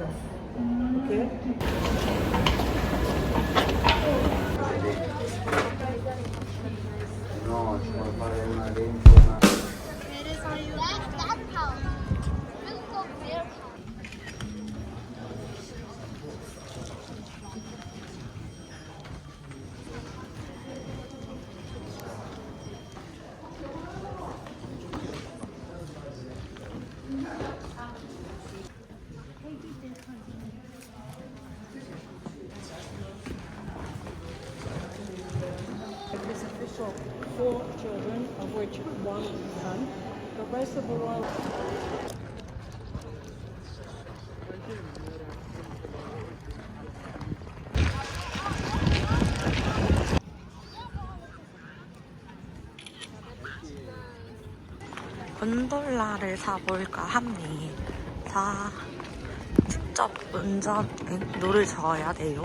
of. Okay. The royal. 곤돌라를 사볼까 합니다. 직접 운전, 노를 저어야 돼요.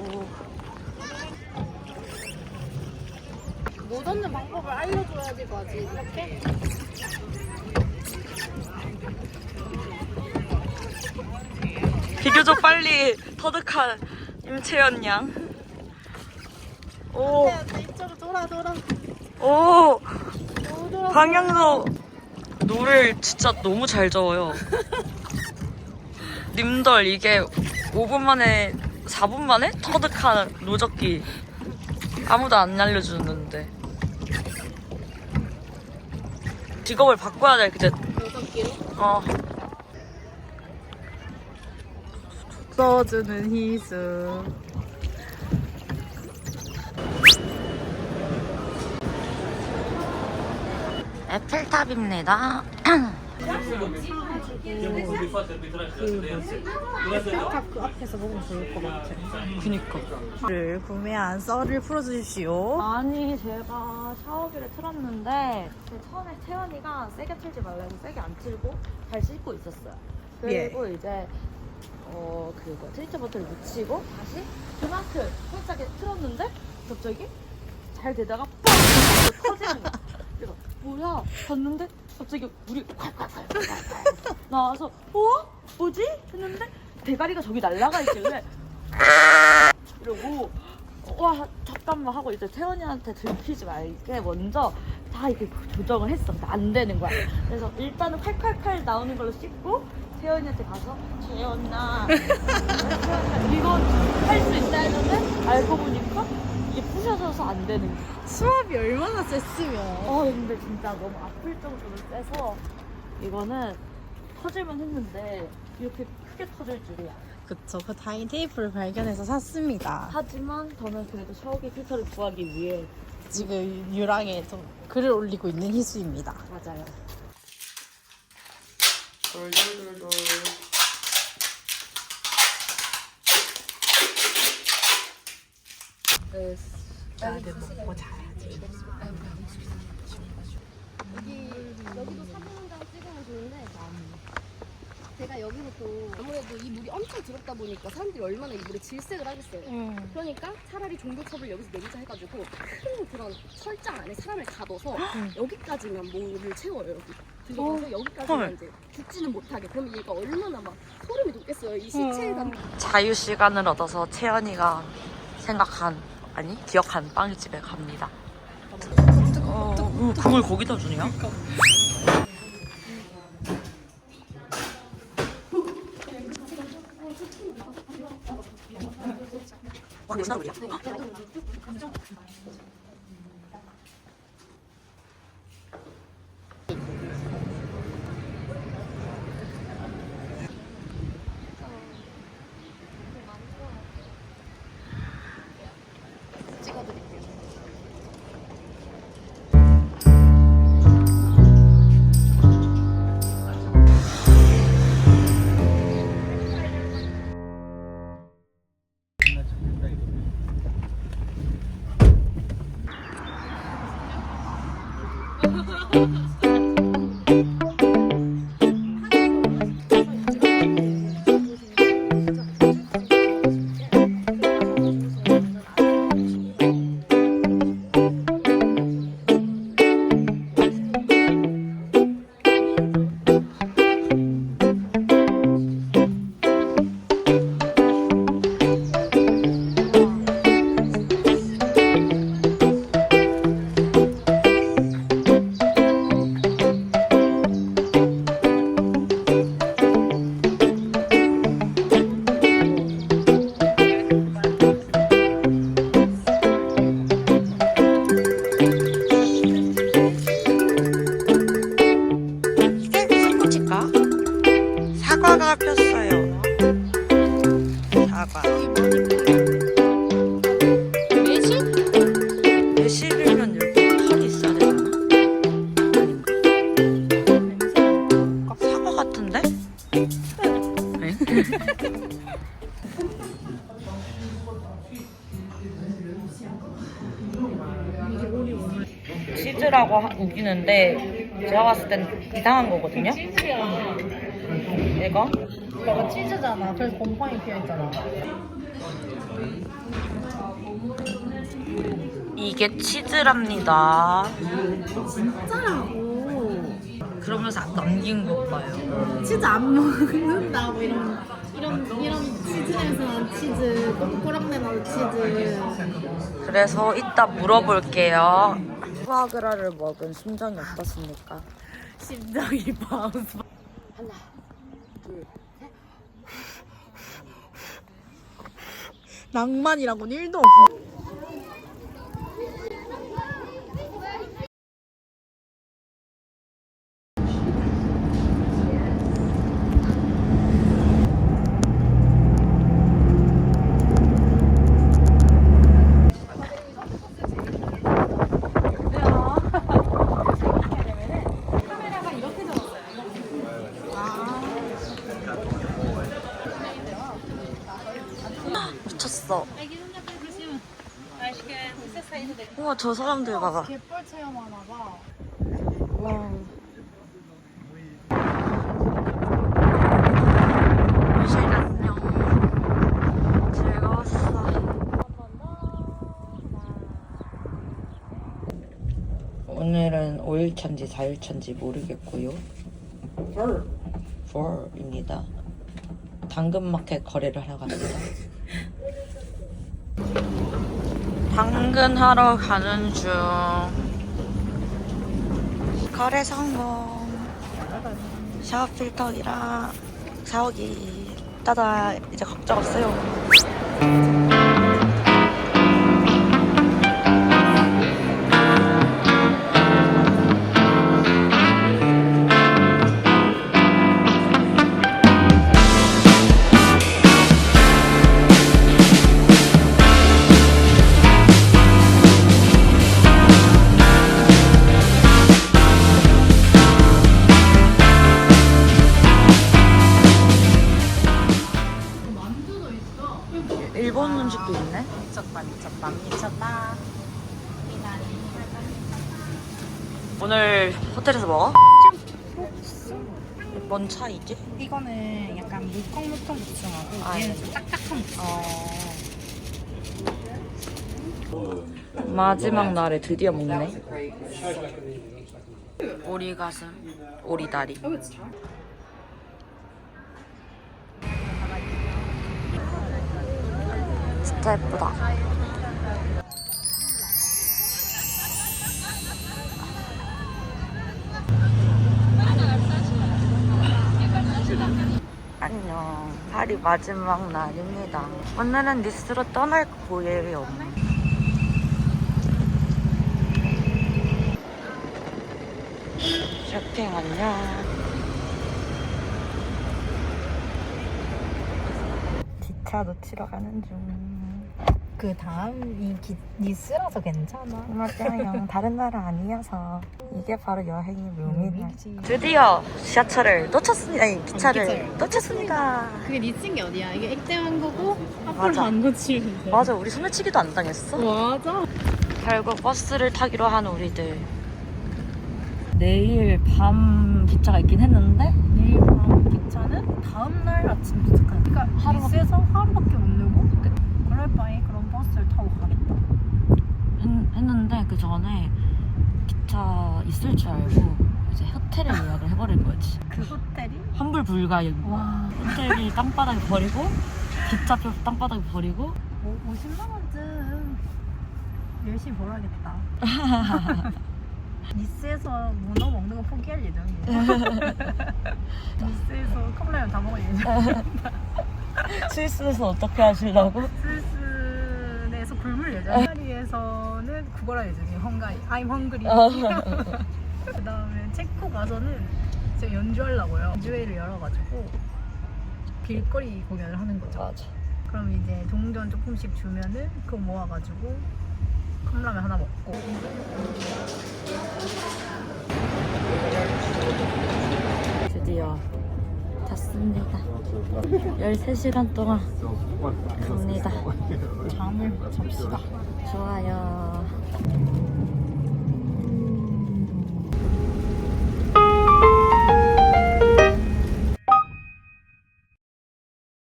못 얻는 방법을 알려줘야지 뭐지 이렇게 비교적 빨리 터득한 임채연 양. 오, 네, 이쪽으로 돌아 돌아 오, 돌아 방향도 노를 진짜 너무 잘 저어요. 님들 이게 5분 만에 4분 만에 터득한 노적기 아무도 안 알려주는데. 직업을 바꿔야 돼 그제 여섯기로? 어 써주는 희수. 에펠탑입니다. 그 앞에서 보면 좋을 것 같아. 그니까. 를 구매한 썰을 풀어주십시오. 아니 제가 샤워기를 틀었는데 그 처음에 채연이가 세게 틀지 말라고 세게 안 틀고 잘 씻고 있었어요. 그리고 이제 어 그거 트리트 버튼을 묻히고 다시 그만큼 살짝에 틀었는데 갑자기 잘 되다가 뻥 터지는 거야. 그래서 뭐야 봤는데 갑자기 물이 콸콸콸콸콸 나와서 어 뭐지 했는데 대가리가 저기 날라가 있길래 이러고 와 잠깐만 하고 이제 태연이한테 들키지 말게 먼저 다 이렇게 조정을 했어. 근데 안 되는 거야. 그래서 일단은 칼칼칼 나오는 걸로 씻고 태연이한테 가서 태연아 이거 할 수 있다 했는데 알고 보니까 이게 부셔져서 안 되는 거야. 수압이 얼마나 셌으면 어 근데 진짜 너무 아플 정도로 세서 이거는 터질만 했는데 이렇게 크게 터질 줄이야. 그쵸 그 다행 테이프를 발견해서 샀습니다 하지만 저는 그래도 샤워기 필터를 구하기 위해 지금 유랑에 좀 글을 올리고 있는 희수입니다 맞아요. 돌돌돌돌 나도 먹고 자야지. 여기 여기도 사진 한 장 찍으면 좋은데 제가 여기서 또 아무래도 이 물이 엄청 더럽다 보니까 사람들이 얼마나 이 물에 질색을 하겠어요. 그러니까 차라리 종교첩을 여기서 내리자 해가지고 큰 그런 철장 안에 사람을 가둬서 여기까지만 물을 채워요 여기. 들어가서 여기까지만 헐. 이제 죽지는 못하게. 그러면 얘가 얼마나 막 소름이 돋겠어요. 이 시체에 단 자유 시간을 얻어서 채연이가 생각한 아니 기억한 빵집에 갑니다. 어, 어, 그걸 거기다 주냐? 우리야? 찍어 Mm-hmm. 치즈라고 하- 우기는데 제가 봤을 땐 이상한 거거든요. 치즈야. 이거 너가 치즈잖아. 그래서 곰팡이 피어있잖아. 이게 치즈랍니다. 진짜라고. 그러면서 남긴 것 봐요. 치즈 안 먹는다고 이런 이런 이런 치즈에서 난 치즈 꼬랑내 나는 치즈. 그래서 이따 물어볼게요. 푸아그라를 먹은 심정이 어떻습니까? 심장이 바운스. 낭만이라고는 1도 없어. 우와 저 사람들 봐봐. 갯벌 체험하나 봐. 와. 미셸 안녕. 즐거웠어. 오늘은 5일차인지 4일차인지 모르겠고요. 4입니다. 당근마켓 거래를 하러 갑니다. 당근하러 가는 중. 거래 성공. 샤워 필터기랑 샤워기. 따다 이제 걱정 없어요. 음식도 있네. 미쳤다 미쳤다 미쳤다. 오늘 호텔에서 먹어? 뭔 차이지? 이거는 약간 물컹물컹 복숭아고 아, 얘는 좀 딱딱한 복숭아. 마지막 날에 드디어 먹네. 오리 가슴, 오리 다리. 진짜 예쁘다. 안녕. 파리 마지막 날입니다. 오늘은 니스로 떠날 거예요. 쇼핑 안녕. 기차도 치러 가는 중. 그 다음이 기, 니스라서 괜찮아. 맞아요. 다른 나라 아니어서 이게 바로 여행의. 묘미지. 드디어 지하철을 놓쳤습니다. 아니 기차를 기차를 놓쳤습니다. 그게 니스인 게 어디야? 이게 액땜한 거고 앞으로 맞아. 안 놓치면 돼. 맞아, 우리 소매치기도 안 당했어. 맞아. 결국 버스를 타기로 한 우리들. 내일 밤 기차가 있긴 했는데 내일 밤 기차는 다음 날 아침 도착한. 그러니까 하루- 니스에서 하루밖에 못 내고 그럴 바에 그런 타고 가겠다. 했, 는데그 전에 기차 있을 줄 알고 이제 호텔을 예약을 해버린 거지. 그 호텔이 환불 불가용. 와 호텔비 땅바닥에 버리고 기차표 땅바닥에 버리고 50만 원쯤 열심히 벌어야겠다. 니스에서 문어 먹는 거 포기할 예정이에요. 니스에서 컵라면 다 먹을 예정. 스위스에서 어떻게 하시려고? 스위스에서 굶을 예정. 헝가리에서는 국어라 예정이에요. 헝가리. I'm hungry. 어. 그 다음에 체코 가서는 제가 연주하려고요. 연주회를 열어가지고 길거리 공연을 하는 거죠. 맞아. 그럼 이제 동전 조금씩 주면은 그거 모아가지고 컵라면 하나 먹고 드디어 탔습니다. 13시간 동안 갑니다. 잠을 잡시다. 좋아요.